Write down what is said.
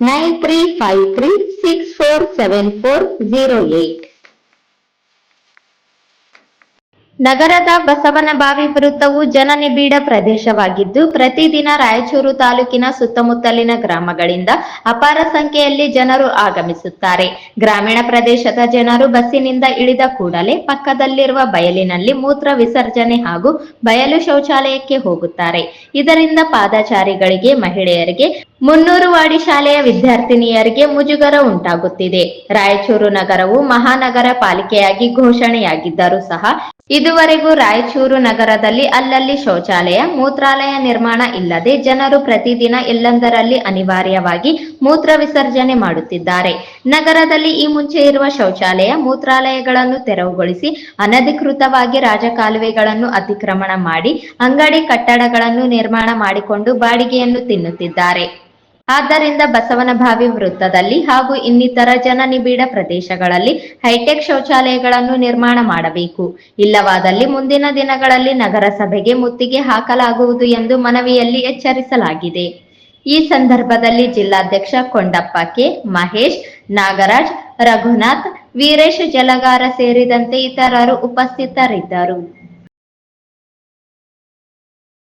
Nine three five three six four ನಗರದ ಬಸವನಬಾವಿ ವೃತ್ತವು ಜನನಿಬಿಡ ಪ್ರದೇಶವಾಗಿದ್ದು, ಪ್ರತಿದಿನ ರಾಯಚೂರು ತಾಲೂಕಿನ ಸುತ್ತಮುತ್ತಲಿನ ಗ್ರಾಮಗಳಿಂದ ಅಪಾರ ಸಂಖ್ಯೆಯಲ್ಲಿ ಜನರು ಆಗಮಿಸುತ್ತಾರೆ. ಗ್ರಾಮೀಣ ಪ್ರದೇಶದ ಜನರು ಬಸ್ಸಿನಿಂದ ಇಳಿದ ಕೂಡಲೇ ಪಕ್ಕದಲ್ಲಿರುವ ಬಯಲಿನಲ್ಲಿ ಮೂತ್ರ ವಿಸರ್ಜನೆ ಹಾಗೂ ಬಯಲು ಶೌಚಾಲಯಕ್ಕೆ ಹೋಗುತ್ತಾರೆ. ಇದರಿಂದ ಪಾದಚಾರಿಗಳಿಗೆ ಮಹಿಳೆಯರಿಗೆ ಮುನ್ನೂರು ವಾಡಿ ಶಾಲೆಯ ವಿದ್ಯಾರ್ಥಿನಿಯರಿಗೆ ಮುಜುಗರ ಉಂಟಾಗುತ್ತಿದೆ. ರಾಯಚೂರು ನಗರವು ಮಹಾನಗರ ಪಾಲಿಕೆಯಾಗಿ ಘೋಷಣೆಯಾಗಿದ್ದರೂ ಸಹ ಇದುವರೆಗೂ ರಾಯಚೂರು ನಗರದಲ್ಲಿ ಅಲ್ಲಲ್ಲಿ ಶೌಚಾಲಯ, ಮೂತ್ರಾಲಯ ನಿರ್ಮಾಣ ಇಲ್ಲದೆ ಜನರು ಪ್ರತಿದಿನ ಎಲ್ಲೆಂದರಲ್ಲಿ ಅನಿವಾರ್ಯವಾಗಿ ಮೂತ್ರ ವಿಸರ್ಜನೆ ಮಾಡುತ್ತಿದ್ದಾರೆ. ನಗರದಲ್ಲಿ ಈ ಮುಂಚೆ ಇರುವ ಶೌಚಾಲಯ, ಮೂತ್ರಾಲಯಗಳನ್ನು ತೆರವುಗೊಳಿಸಿ ಅನಧಿಕೃತವಾಗಿ ರಾಜಕಾಲುವೆಗಳನ್ನು ಅತಿಕ್ರಮಣ ಮಾಡಿ, ಅಂಗಡಿ ಕಟ್ಟಡಗಳನ್ನು ನಿರ್ಮಾಣ ಮಾಡಿಕೊಂಡು ಬಾಡಿಗೆಯನ್ನು ತಿನ್ನುತ್ತಿದ್ದಾರೆ. ಆದ್ದರಿಂದ ಬಸವನಭಾವಿ ವೃತ್ತದಲ್ಲಿ ಹಾಗೂ ಇನ್ನಿತರ ಜನನಿಬಿಡ ಪ್ರದೇಶಗಳಲ್ಲಿ ಹೈಟೆಕ್ ಶೌಚಾಲಯಗಳನ್ನು ನಿರ್ಮಾಣ ಮಾಡಬೇಕು. ಇಲ್ಲವಾದಲ್ಲಿ ಮುಂದಿನ ದಿನಗಳಲ್ಲಿ ನಗರಸಭೆಗೆ ಮುತ್ತಿಗೆ ಹಾಕಲಾಗುವುದು ಎಂದು ಮನವಿಯಲ್ಲಿ ಎಚ್ಚರಿಸಲಾಗಿದೆ. ಈ ಸಂದರ್ಭದಲ್ಲಿ ಜಿಲ್ಲಾಧ್ಯಕ್ಷ ಕೊಂಡಪ್ಪ ಕೆ, ಮಹೇಶ್, ನಾಗರಾಜ್, ರಘುನಾಥ್, ವೀರೇಶ್ ಜಲಗಾರ ಸೇರಿದಂತೆ ಇತರರು ಉಪಸ್ಥಿತರಿದ್ದರು.